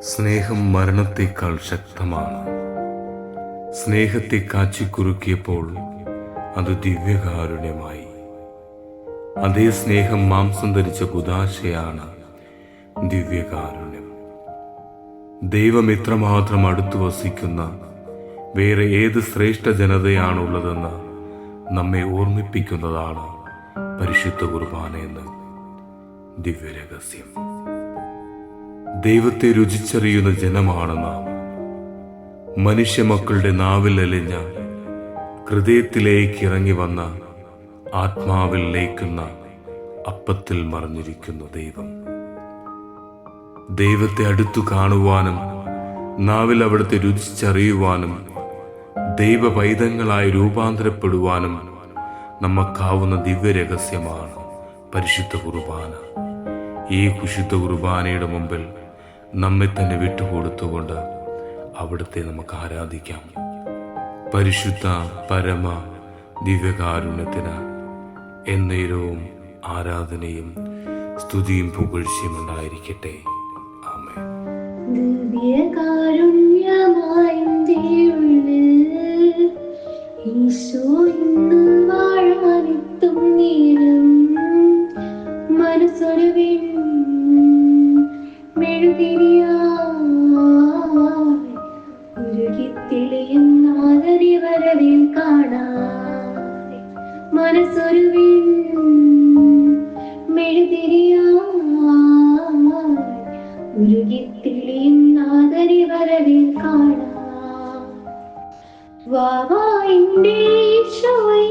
സ്നേഹം മരണത്തെക്കാൾ ശക്തമാണ്. സ്നേഹത്തെ കാച്ചിക്കുറുക്കിയപ്പോൾ അത് ദിവ്യകാരുണ്യമായി. അതേ സ്നേഹം മാംസം ധരിച്ച കുദാശയാണ് ദിവ്യകാരുണ്യം. ദൈവം ഇത്രമാത്രം അടുത്തു വസിക്കുന്ന വേറെ ഏത് ശ്രേഷ്ഠ ജനതയാണുള്ളതെന്ന് നമ്മെ ഓർമ്മിപ്പിക്കുന്നതാണ് പരിശുദ്ധ കുർബാന എന്ന് ദിവ്യരഹസ്യം. ദൈവത്തെ രുചിച്ചറിയുന്ന ജനമാണ് നാം. മനുഷ്യമക്കളുടെ നാവിൽ അലിഞ്ഞ ഹൃദയത്തിലേക്ക് ഇറങ്ങി വന്ന ആത്മാവിൽ ലയിക്കുന്ന അപ്പത്തിൽ മറഞ്ഞിരിക്കുന്നു ദൈവം. ദൈവത്തെ അടുത്തു കാണുവാനും നാവിൽ അവിടുത്തെ രുചിച്ചറിയുവാനും ദൈവ പൈതങ്ങളായി രൂപാന്തരപ്പെടുവാനും നമുക്കാവുന്ന ദിവ്യരഹസ്യമാണ് പരിശുദ്ധ കുർബാന. ഈ കുശുദ്ധ കുർബാനയുടെ മുമ്പിൽ നമ്മെ തന്നെ വിട്ടുകൊടുത്തുകൊണ്ട് അവിടുത്തെ നമുക്ക് ആരാധിക്കാം. പരിശുദ്ധ പരമ ദിവ്യകാരുണ്യത്തിന് എന്നേരവും ആരാധനയും സ്തുതിയും പുകഴ്ചയും ഉണ്ടായിരിക്കട്ടെ. ആമേ ഈശോ ഉള്ളിൽ മനസ്സൊരുവിൻ ഉരുകിത്തെളിയും നാദരി വരവിൽ കാണാൻ വാവായിന്റെ ഈശോയ്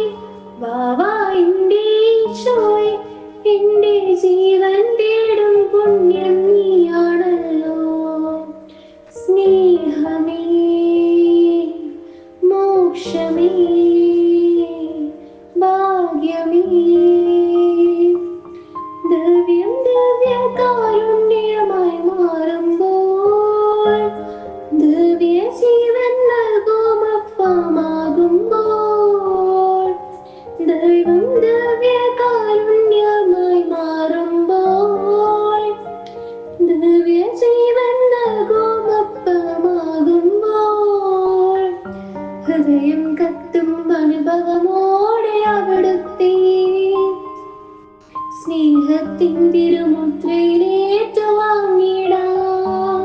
ഭാഗ്യമേ ദിവ്യം ദിവ്യകാരുണ്യമായി മാറുമ്പോൾ ദിവ്യ ജീവൻ നൽകും അപ്പമാകുമ്പോൾ ദൈവം സ്നേഹത്തിൻ തിരുമുദ്രയിലേറ്റു വാങ്ങിടാം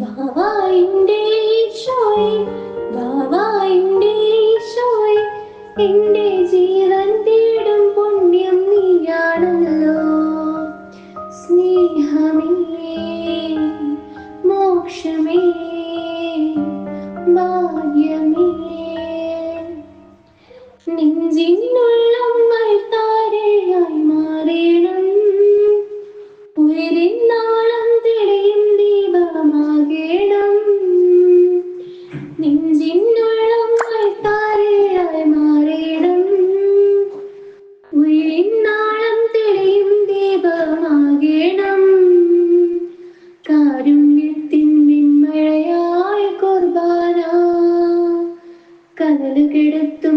വാവായിന്റെ ഈശോയ് വാവായിന്റെ ഈശോയ്. എന്റെ ജീവൻ തേടും പുണ്യം നീയാണല്ലോ. സ്നേഹമേ മോക്ഷമേ ഭാഗ്യമേ. നെഞ്ചിനുള്ളം കെടുത്തും.